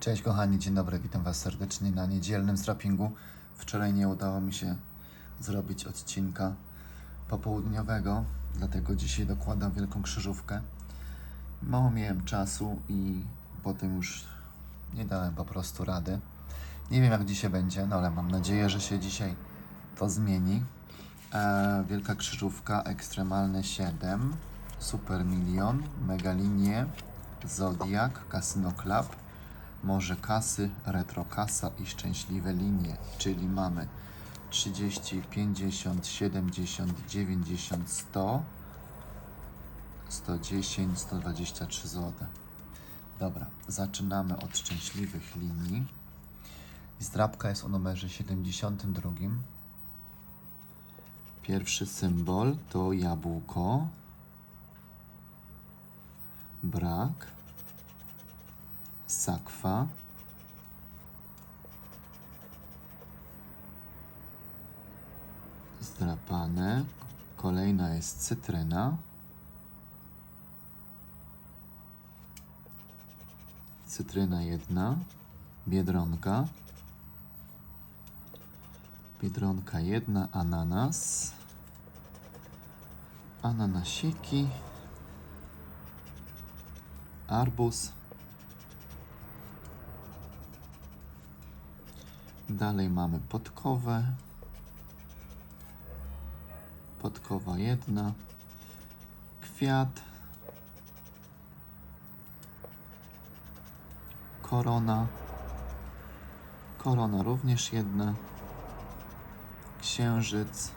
Cześć kochani, dzień dobry, witam Was serdecznie na niedzielnym strappingu. Wczoraj nie udało mi się zrobić odcinka popołudniowego, dlatego dzisiaj dokładam wielką krzyżówkę. Mało miałem czasu i potem już nie dałem po prostu rady. Nie wiem jak dzisiaj będzie, no ale mam nadzieję, że się dzisiaj to zmieni. E, wielka krzyżówka, ekstremalne 7, Super Milion, Mega Linie, Zodiak, Casino Club, Morze Kasy, Retro Kasa i Szczęśliwe Linie, czyli mamy 30, 50, 70, 90, 100, 110, 123 zł. Dobra, zaczynamy od szczęśliwych linii. Zdrabka jest o numerze 72. Pierwszy symbol to jabłko, brak, sakwa, zdrapane. Kolejna jest cytryna. Cytryna jedna, biedronka. Biedronka jedna, ananas. Ananasiki. Arbuz. Dalej mamy podkowę. Podkowa jedna. Kwiat. Korona. Korona również jedna. Księżyc.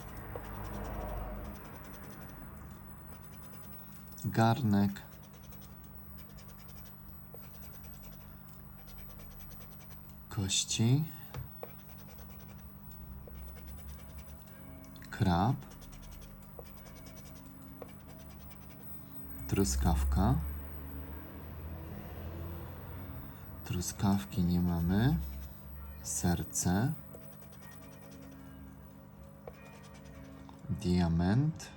Garnek. Kości. Krab. Truskawka. Truskawki nie mamy. Serce. Diament.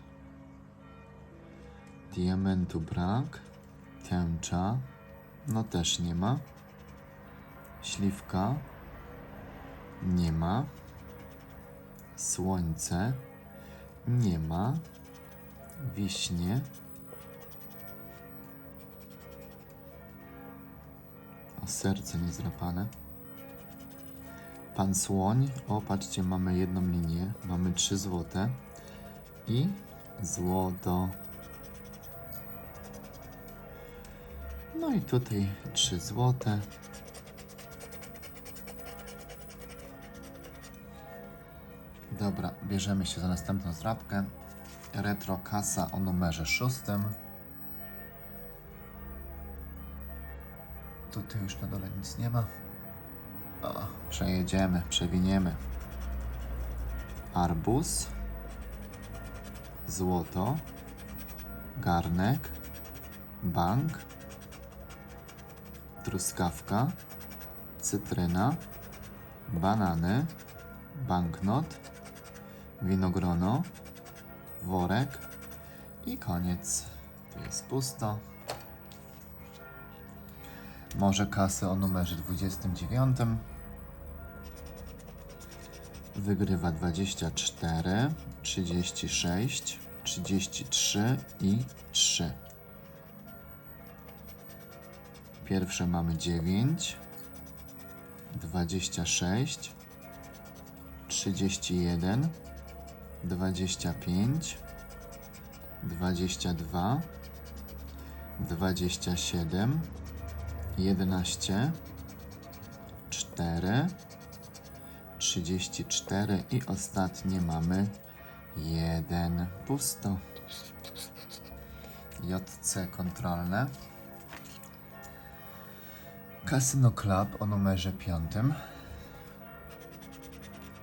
Diamentu brak. Tęcza. No też nie ma. Śliwka. Nie ma. Słońce. Nie ma. Wiśnie. O serce niezrapane. Pan słoń. O, patrzcie, mamy jedną linię. Mamy trzy złote. I złoto. No i tutaj trzy złote. Dobra, bierzemy się za następną zdrabkę. Retro kasa o numerze szóstym. Tutaj już na dole nic nie ma. O, przejedziemy, przewiniemy. Arbuz. Złoto. Garnek. Bank. Truskawka. Cytryna. Banany. Banknot. Winogrono. Worek. I koniec. Tu jest pusto. Może kasy o numerze 29. Wygrywa 24, 36, 33 i 3. Pierwsze mamy 9, 26, 31, 25, 22, 27, 11, 4, 34 i ostatnie mamy 1 pusto. JC kontrolne. Casino Club o numerze 5.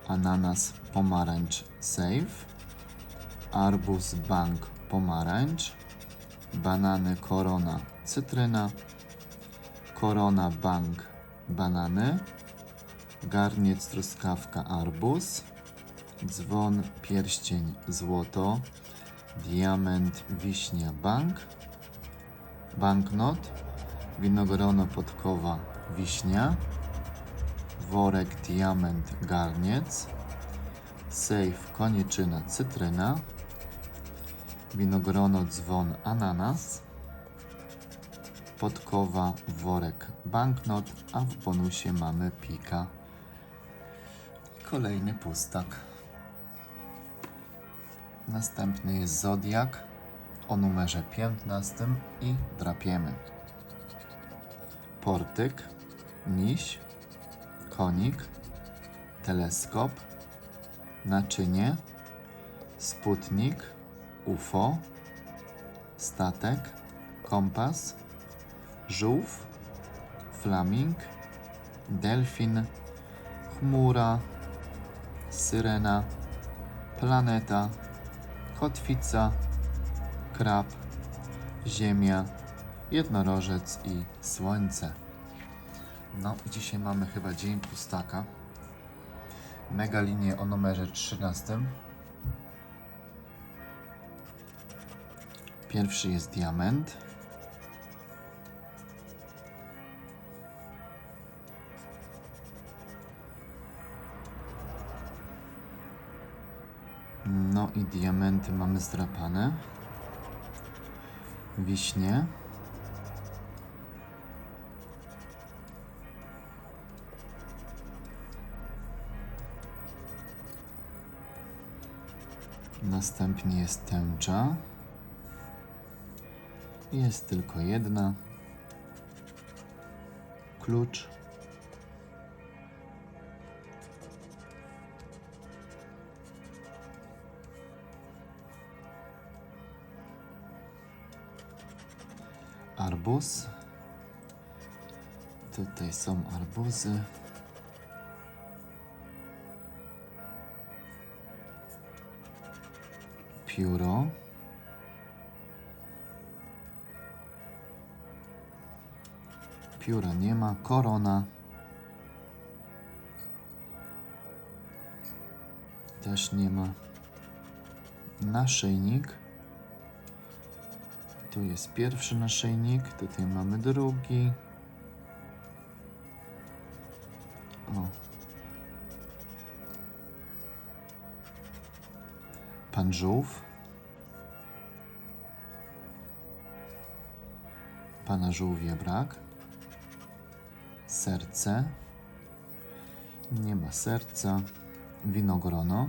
Ananas pomarańcz save. Arbuz bank pomarańcz. Banany korona cytryna. Korona bank banany. Garniec truskawka arbuz. Dzwon pierścień złoto. Diament wiśnia bank. Banknot. Winogrono podkowa wiśnia. Worek diament garniec. Sejf koniczyna cytryna. Winogrono dzwon ananas. Podkowa worek banknot, a w bonusie mamy pika. Kolejny pustak. Następny jest Zodiak o numerze 15 i drapiemy. Portyk, miś, konik, teleskop, naczynie, sputnik, UFO, statek, kompas, żółw, flaming, delfin, chmura, syrena, planeta, kotwica, krab, ziemia, jednorożec i słońce. No, dzisiaj mamy chyba dzień pustaka. Mega linię o numerze 13. Pierwszy jest diament. No i diamenty mamy zdrapane. Wiśnie. Następnie jest tęcza. Jest tylko jedna. Klucz. Arbuz. Tutaj są arbuzy. Pióro. Pióra nie ma. Korona. Też nie ma. Naszyjnik. Tu jest pierwszy naszyjnik, tutaj mamy drugi. O. Żółw. Pana żółwia brak. Serce. Nie ma serca. Winogrono.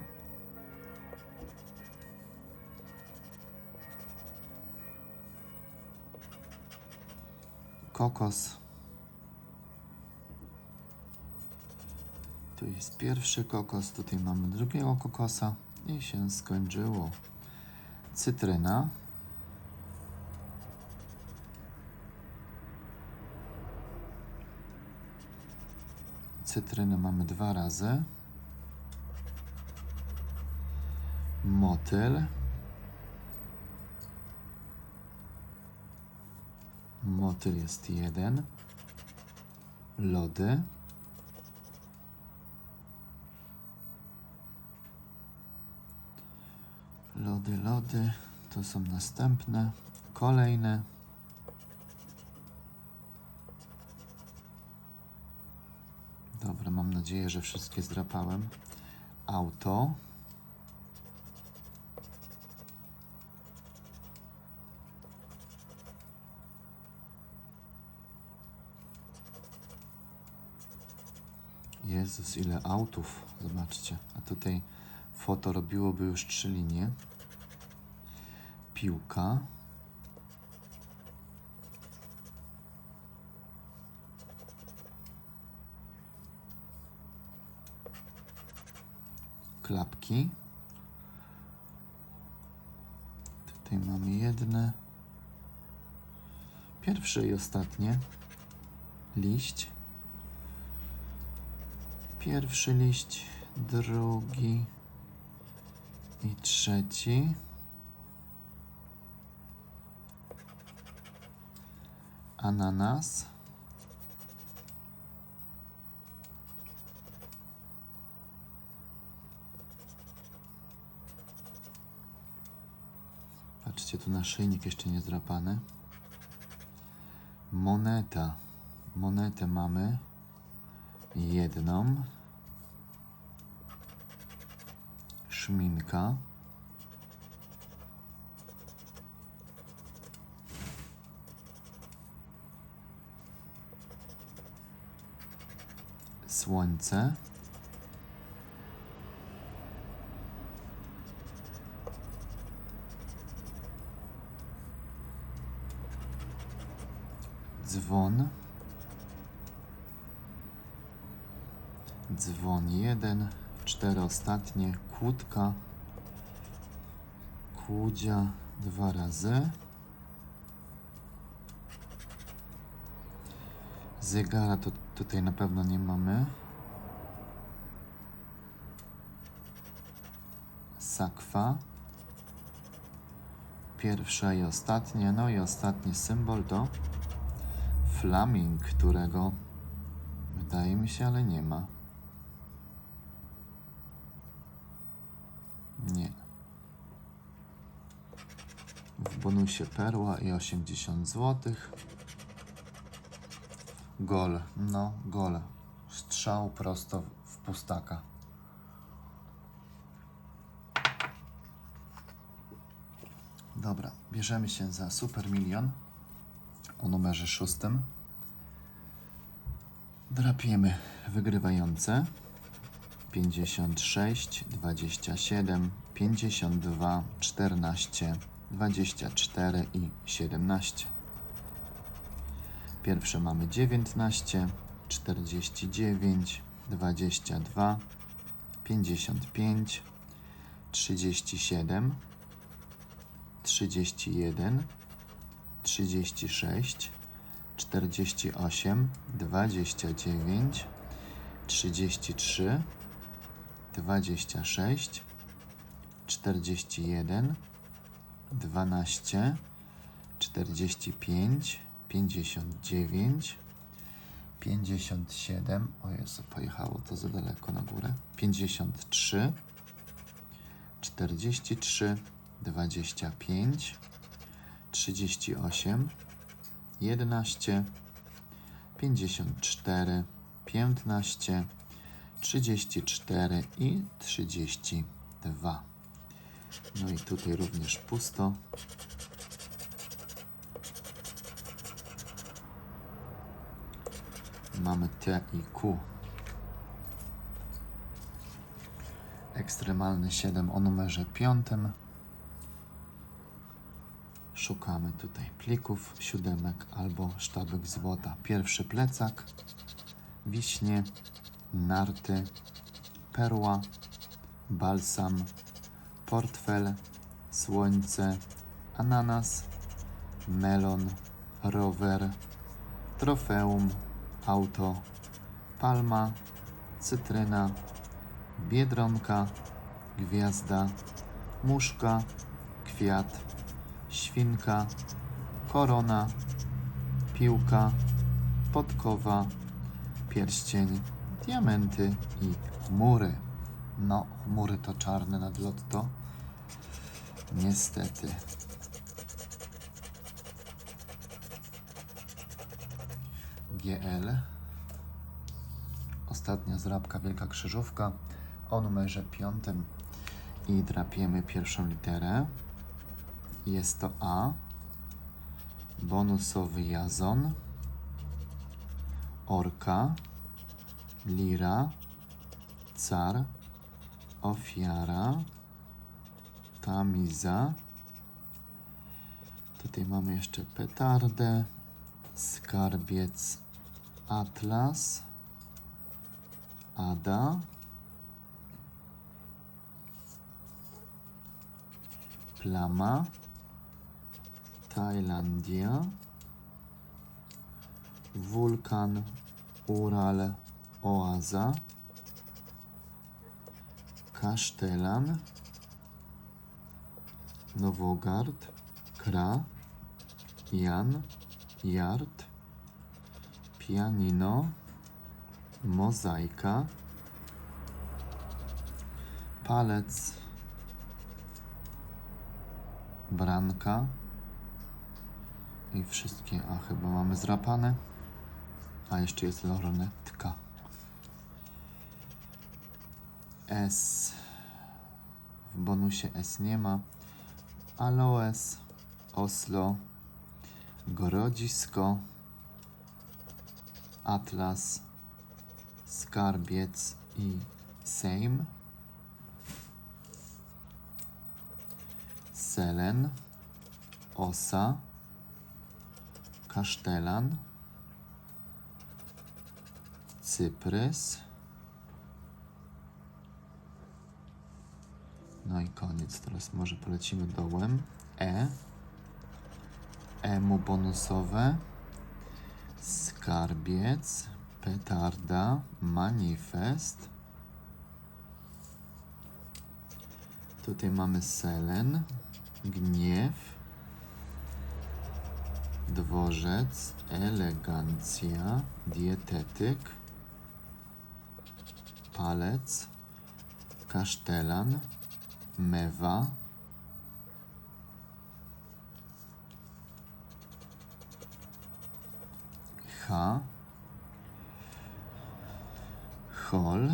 kokos. Tu jest pierwszy kokos, tutaj mamy drugiego kokosa i się skończyło. Cytryna. Cytrynę mamy dwa razy. Motyl. Motyl jest jeden. Lody. Lody, lody. To są następne. Kolejne. Dobra, mam nadzieję, że wszystkie zdrapałem. Auto. Jezus, ile autów. Zobaczcie. A tutaj foto robiłoby już trzy linie. Piłka. Klapki. Tutaj mamy jedne. Pierwsze i ostatnie. Liść. Pierwszy liść, drugi i trzeci. Ananas. Patrzcie, tu naszyjnik jeszcze nie zdrapany. Moneta. Monetę mamy jedną. Szminka. Słońce. Dzwon. Dzwon jeden, cztery ostatnie, kłódka, kłudzia dwa razy. Zegara to tutaj na pewno nie mamy. Sakwa. Pierwsze i ostatnie, no i ostatni symbol to flaming, którego wydaje mi się, ale nie ma. Nie. W bonusie perła i 80 zł. Gol, no gol. Strzał prosto w pustaka. Dobra, bierzemy się za Super Milion o numerze szóstym. Drapiemy wygrywające 56, 27, 52, 14, 24 i 17. Pierwsze mamy 19, 49, 22, 55, 37, 31, 36, 48, 29, 33, 26, 41, 12, 45, 59, 57, o Jezu, pojechało to za daleko na górę, 53, 43, 25, 38, 11, 54, 15, 34 i 32. No i tutaj również pusto. Mamy T i Q. Ekstremalny 7 o numerze 5. Szukamy tutaj plików, siódemek albo sztabek złota. Pierwszy plecak, wiśnie, narty, perła, balsam, portfel, słońce, ananas, melon, rower, trofeum, auto, palma, cytryna, biedronka, gwiazda, muszka, kwiat, świnka, korona, piłka, podkowa, pierścień, diamenty i chmury. No, chmury to czarne nad lotto. Niestety. GL. Ostatnia zrabka Wielka Krzyżówka o numerze piątym i drapiemy pierwszą literę. Jest to A. Bonusowy jazon. Orka. Lira. Car. Ofiara. Tamiza. Tutaj mamy jeszcze petardę. Skarbiec. Atlas. Ada. Plama. Tajlandia, wulkan Ural Oaza, Kasztelan, Nowogard, Kra, Jan, Jart, Pianino, Mozaika, Palec, I wszystkie, a chyba mamy zrapane. A jeszcze jest lornetka. S. W bonusie S nie ma. Aloes, Oslo, Grodzisko, Atlas, Skarbiec i Sejm. Selen, Osa, Kasztelan, Cyprys. No i koniec. Teraz może polecimy dołem. E. Emu bonusowe. Skarbiec. Petarda. Manifest. Tutaj mamy Selen. Gniew. Dworzec. Elegancja. Dietetyk. Palec. Kasztelan. Mewa. Hol.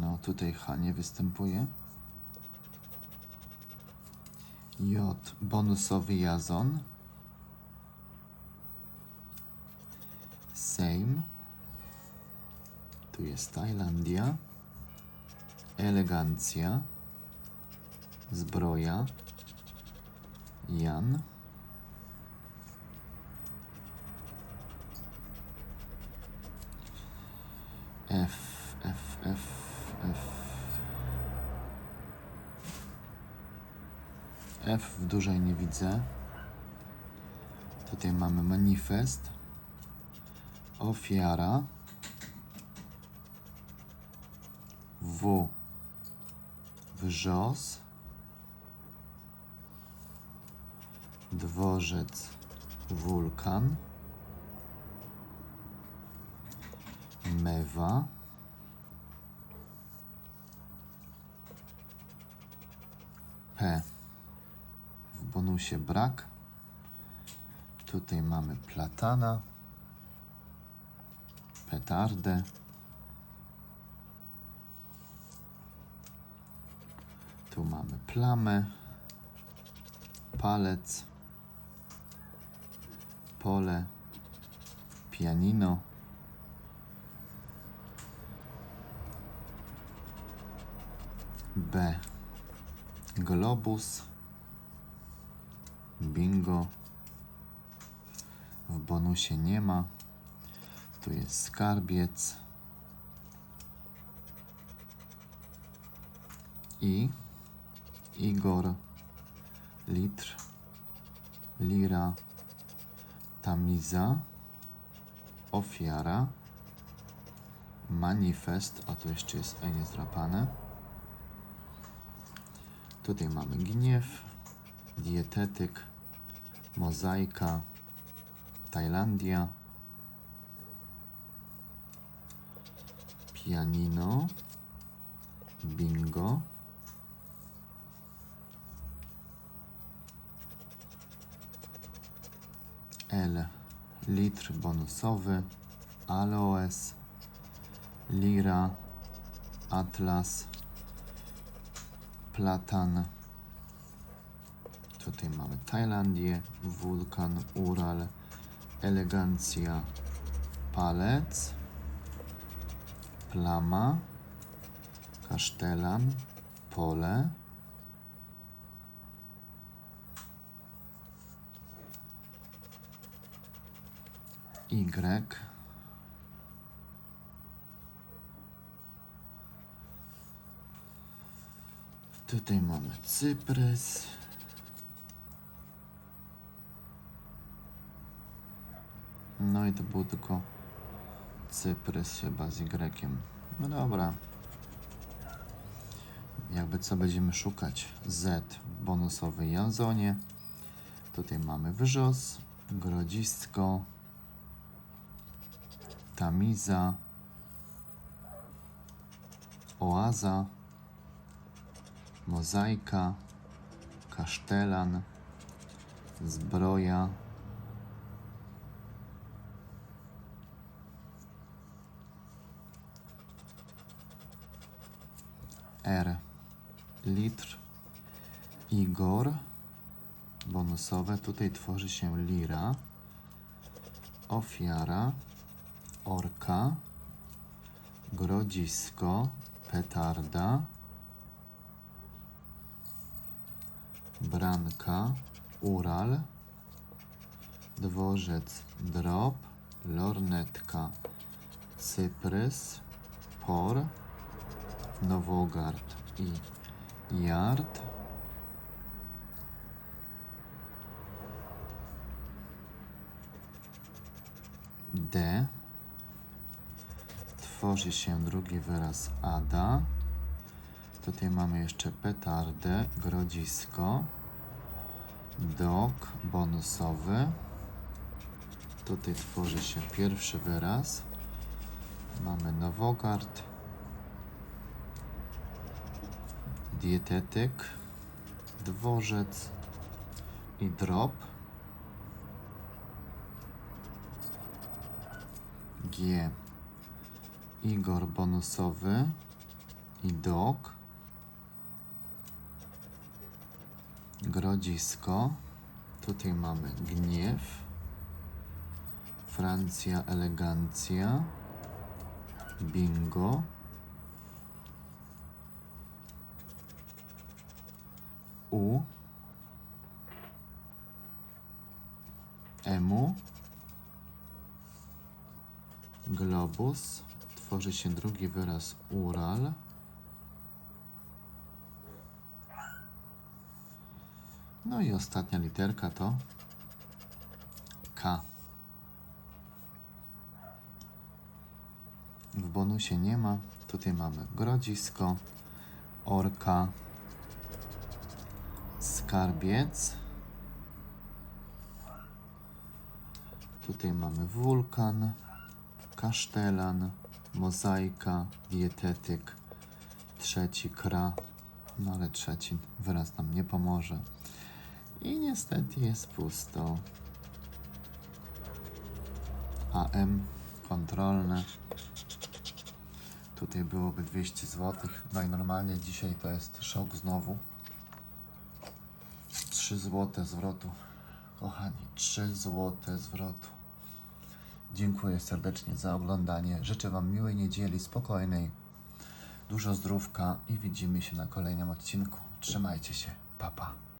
No, tutaj H nie występuje. J. Bonusowy jazon. Sejm. Tu jest Tajlandia. Elegancja. Zbroja. Jan. F, F, F, F. F w dużej nie widzę. Tutaj mamy manifest. Ofiara. W. Wrzos. Dworzec. Wulkan. Mewa. P. W bonusie brak. Tutaj mamy platana petardę. Tu mamy plamę, palec, pole, pianino. B. Globus. Bingo. W bonusie nie ma. Tu jest skarbiec. I Igor, litr, lira, tamiza, ofiara, manifest, a tu jeszcze jest E niezdrapane. Tutaj mamy gniew, dietetyk, mozaika, Tajlandia, pianino, bingo, L, litr bonusowy, aloes, lira, atlas, platan. Tutaj mamy Tajlandię, wulkan, Ural, elegancja, palec plama, kasztelan, pole, Y, tutaj mamy cyprys, no i to było tylko Cyprys chyba z Y. No dobra. Jakby co będziemy szukać? Z w bonusowej jazonie. Tutaj mamy wrzos, grodzisko, tamiza, oaza, mozaika, kasztelan, zbroja, R. Litr. Igor. Bonusowe. Tutaj tworzy się lira. Ofiara. Orka. Grodzisko. Petarda. Branka. Ural. Dworzec. Drop. Lornetka. Cyprys. Por. Nowogard i Yard. D. Tworzy się drugi wyraz Ada. Tutaj mamy jeszcze petardę, grodzisko, dok bonusowy. Tutaj tworzy się pierwszy wyraz. Mamy Nowogard. dietetyk, dworzec i drop. G. Igor bonusowy i dok. Grodzisko. Tutaj mamy gniew. Francja elegancja. Bingo. U. Emu. Globus. Tworzy się drugi wyraz Ural. No i ostatnia literka to K. W bonusie nie ma. Tutaj mamy grodzisko, orka, skarbiec. Tutaj mamy wulkan, kasztelan, mozaika, dietetyk, trzeci kra, no ale trzeci wyraz nam nie pomoże. I niestety jest pusto. AM kontrolne. Tutaj byłoby 200 zł. No i normalnie dzisiaj to jest szok znowu. 3 zł zwrotu. Kochani, 3 zł zwrotu. Dziękuję serdecznie za oglądanie. Życzę Wam miłej niedzieli, spokojnej, dużo zdrówka i widzimy się na kolejnym odcinku. Trzymajcie się. Pa, pa.